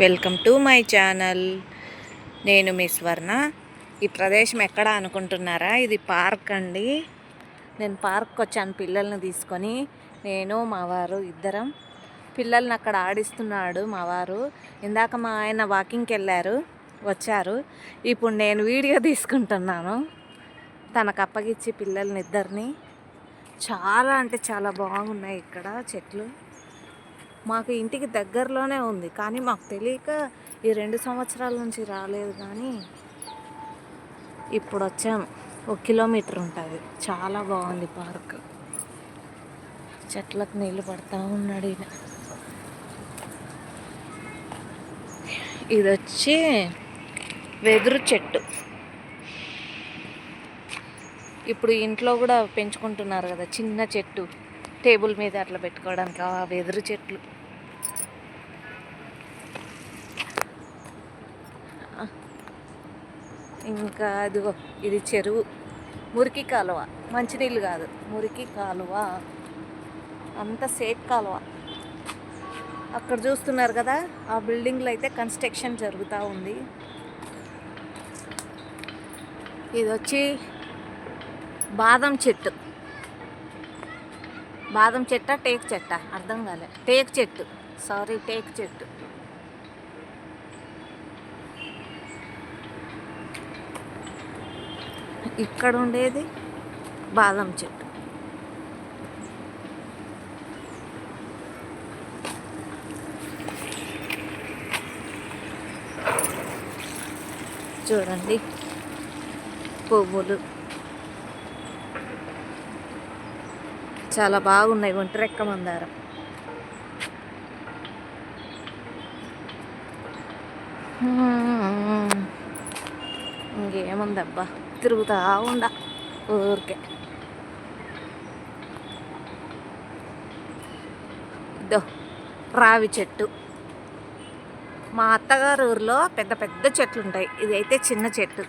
Welcome to my channel. నేను మీ స్వర్ణ. ఈ ప్రదేశం ఎక్కడ అనుకుంటున్నారా? ఇది పార్క్ అండి. నేను పార్క్కి వచ్చాను పిల్లల్ని తీసుకొని. నేను మా వారు ఇద్దరం. పిల్లల్ని అక్కడ ఆడిస్తున్నాడు మా వారు. ఇందాక మా ఆయన వాకింగ్కి వెళ్ళారు వచ్చారు. ఇప్పుడు నేను వీడియో తీసుకుంటున్నాను. తనకు అప్పగిచ్చి పిల్లల్ని ఇద్దరిని. చాలా అంటే చాలా బాగున్నాయి ఇక్కడ చెట్లు. మాకు ఇంటికి దగ్గరలోనే ఉంది. కానీ మాకు తెలియక ఈ రెండు సంవత్సరాల నుంచి రాలేదు కానీ ఇప్పుడు వచ్చాము ఒక కిలోమీటర్ ఉంటుంది. చాలా బాగుంది పార్క్. చెట్లకు నీళ్ళు పడతా ఉన్నాడు ఈయన. ఇది వచ్చి వెదురు చెట్టు. ఇప్పుడు ఇంట్లో కూడా పెంచుకుంటున్నారు కదా చిన్న చెట్టు. టేబుల్ మీద అట్లా పెట్టుకోవడానికి ఆ వెదురు చెట్లు. ఇంకా అదిగో ఇది చెరువు. మురికి కాలువ. మంచినీళ్ళు కాదు. మురికి కాలువ. అంత సేఫ్ కాలువ. అక్కడ చూస్తున్నారు కదా ఆ బిల్డింగ్లో అయితే కన్స్ట్రక్షన్ జరుగుతూ ఉంది. ఇది వచ్చి బాదం చెట్టు. బాదం చెట్ట టేక్ చెట్ట? అర్థం కాలే. టేక్ చెట్టు. సారీ టేక్ చెట్టు. ఇక్కడ ఉండేది బాదం చెట్టు. చూడండి పువ్వులు. చాలా బాగున్నాయి ఒంటరెక్క మందారం. ఇంకేముందబ్బా? తిరుగుతా ఉండ. ఊరికే. ఇదో రావి చెట్టు. మా అత్తగారు ఊరిలో పెద్ద పెద్ద చెట్లు ఉంటాయి ఇది అయితే చిన్న చెట్టు.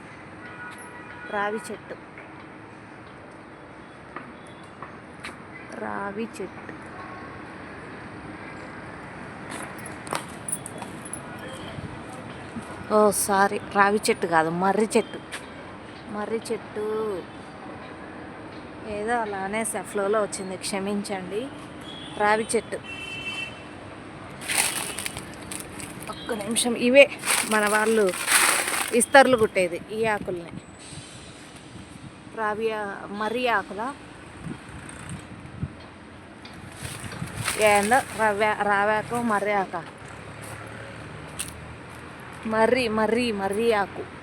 రావి చెట్టు. రావి చెట్టు. ఓ సారీ రావి చెట్టు కాదు మర్రి చెట్టు. మర్రి చెట్టు. ఏదో అలానే సెఫ్లోలో వచ్చింది క్షమించండి. రావి చెట్టు. ఒక్క నిమిషం ఇవే మన వాళ్ళు ఇస్తర్లు కుట్టేది ఈ ఆకుల్ని. రావి మర్రి ఆకుల? ఏందో రవ్యా రావాకు మర్రి ఆక? మర్రి మర్రి మర్రి ఆకు.